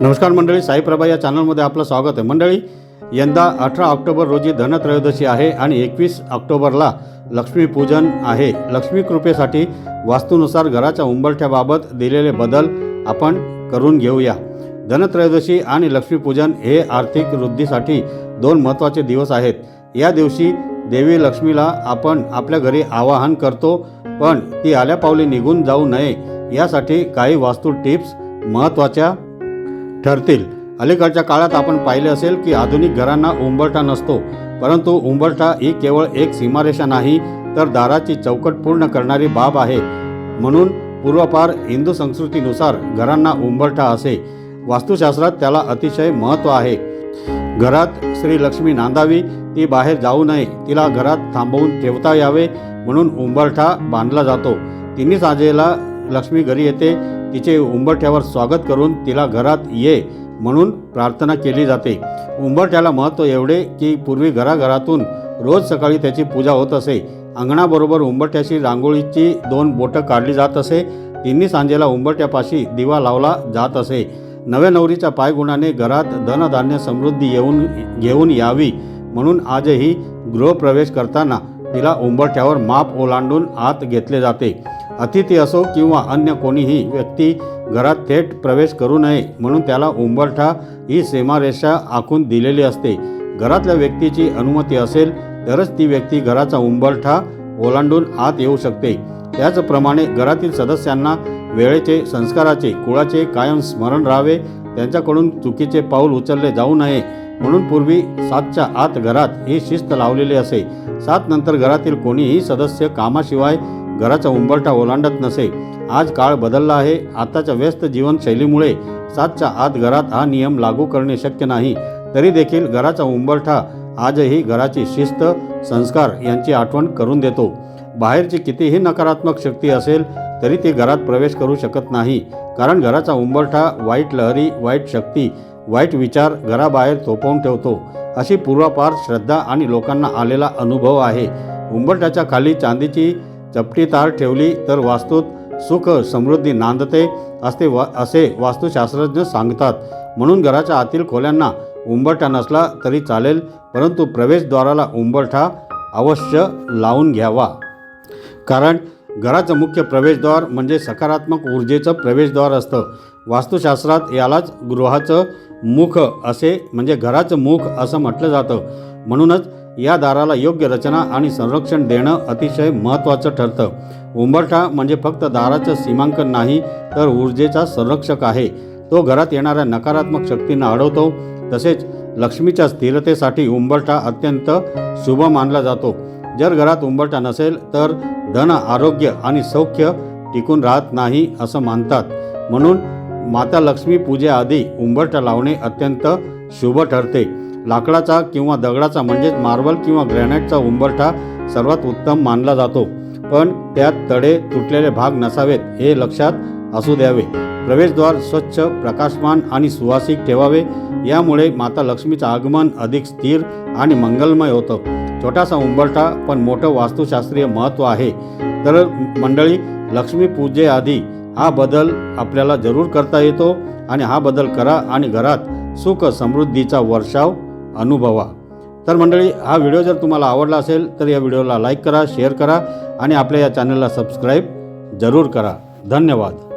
नमस्कार मंडळी साईप्रभा या चॅनलमध्ये आपलं स्वागत आहे. मंडळी यंदा अठरा ऑक्टोबर रोजी धनत्रयोदशी आहे आणि एकवीस ऑक्टोबरला लक्ष्मीपूजन आहे. लक्ष्मी कृपेसाठी वास्तूनुसार घराच्या उंबरठ्याबाबत दिलेले बदल आपण करून घेऊया. धनत्रयोदशी आणि लक्ष्मीपूजन हे आर्थिक वृद्धीसाठी दोन महत्त्वाचे दिवस आहेत. या दिवशी देवी लक्ष्मीला आपण आपल्या घरी आवाहन करतो पण ती आल्या पावली निघून जाऊ नये. यासाठी काही वास्तू टिप्स महत्त्वाच्या ठरतील. अलीकडच्या काळात आपण पाहिले असेल की आधुनिक घरांना उंबरठा नसतो परंतु उंबरठा ही केवळ एक सीमारेषा नाही तर दाराची चौकट पूर्ण करणारी बाब आहे. म्हणून पूर्वपार हिंदू संस्कृतीनुसार घरांना उंबरठा असे. वास्तुशास्त्रात त्याला अतिशय महत्त्व आहे. घरात श्री लक्ष्मी नांदावी ती बाहेर जाऊ नये तिला घरात थांबवून ठेवता यावे म्हणून उंबरठा बांधला जातो. तिन्ही साजेला लक्ष्मी घरी येते. तिचे उंबरठ्यावर स्वागत करून तिला घरात ये म्हणून प्रार्थना केली जाते. उंबरठ्याला महत्त्व एवढे की पूर्वी घराघरातून रोज सकाळी त्याची पूजा होत असे. अंगणाबरोबर उंबरठ्याशी रांगोळीची दोन बोटं काढली जात असे. तिन्ही सांजेला उंबरठ्यापाशी दिवा लावला जात असे. नव्या नवरीच्या पायगुणाने घरात धनधान्य समृद्धी येऊन घेऊन यावी म्हणून आजही गृहप्रवेश करताना तिला उंबरठ्यावर माप ओलांडून आत घेतले जाते. अतिथी असो किंवा अन्य कोणीही व्यक्ती घरात थेट प्रवेश करू नये म्हणून त्याला उंबरठा ही सीमारेषा आखून दिलेली असते. घरातल्या व्यक्तीची अनुमती असेल तरच ती व्यक्ती घराचा उंबरठा ओलांडून आत येऊ शकते. त्याचप्रमाणे घरातील सदस्यांना वेळेचे संस्काराचे कुळाचे कायम स्मरण राहावे. त्यांच्याकडून चुकीचे पाऊल उचलले जाऊ नये म्हणून पूर्वी सातच्या आत घरात ही शिस्त लावलेली असे. सात नंतर घरातील कोणीही सदस्य कामाशिवाय घराचा उंबरठा ओलांडत नसे. आज काळ बदलला आहे. आताच्या व्यस्त जीवनशैलीमुळे सातच्या आत घरात हा नियम लागू करणे शक्य नाही. तरी देखील घराचा उंबरठा आजही घराची शिस्त संस्कार यांची आठवण करून देतो. बाहेरची कितीही नकारात्मक शक्ती असेल तरी ती घरात प्रवेश करू शकत नाही. कारण घराचा उंबरठा वाईट लहरी वाईट शक्ती वाईट विचार घराबाहेर थोपवून ठेवतो. अशी पूर्वापार श्रद्धा आणि लोकांना आलेला अनुभव आहे. उंबरठ्याच्या खाली चांदीची चपटी तार ठेवली तर वास्तूत सुख समृद्धी नांदते असते वा असे वास्तुशास्त्रज्ञ सांगतात. म्हणून घराच्या आतील खोल्यांना उंबरठा नसला तरी चालेल परंतु प्रवेशद्वाराला उंबरठा अवश्य लावून घ्यावा. कारण घराचं मुख्य प्रवेशद्वार म्हणजे सकारात्मक ऊर्जेचं प्रवेशद्वार असतं. वास्तुशास्त्रात यालाच गृहाचं मुख असे म्हणजे घराचं मुख असं म्हटलं जातं. म्हणूनच या दाराला योग्य रचना आणि संरक्षण देणं अतिशय महत्त्वाचं ठरतं. उंबरठा म्हणजे फक्त दाराचं सीमांकन नाही तर ऊर्जेचा संरक्षक आहे. तो घरात येणाऱ्या नकारात्मक शक्तींना अडवतो. तसेच लक्ष्मीच्या स्थिरतेसाठी उंबरठा अत्यंत शुभ मानला जातो. जर घरात उंबरठा नसेल तर धन आरोग्य आणि सौख्य टिकून राहत नाही असं मानतात. म्हणून माता लक्ष्मी पूजेआधी उंबरठा लावणे अत्यंत शुभ ठरते. लाकडाचा किंवा दगडाचा म्हणजेच मार्बल किंवा ग्रॅनाईटचा उंबरठा सर्वात उत्तम मानला जातो. पण त्यात तडे तुटलेले भाग नसावेत हे लक्षात असू द्यावे. प्रवेशद्वार स्वच्छ प्रकाशमान आणि सुवासिक ठेवावे. यामुळे माता लक्ष्मीचं आगमन अधिक स्थिर आणि मंगलमय होतं. छोटासा उंबरठा पण मोठं वास्तुशास्त्रीय महत्त्व आहे. तर मंडळी लक्ष्मी पूजेआधी हा बदल आपल्याला जरूर करता येतो आणि हा बदल करा आणि घरात सुख समृद्धीचा वर्षाव अनुभवा. तर मंडळी हा व्हिडिओ जर तुम्हाला आवडला असेल तर या व्हिडिओला लाईक करा शेअर करा आणि आपल्या या चॅनलला सबस्क्राईब जरूर करा. धन्यवाद.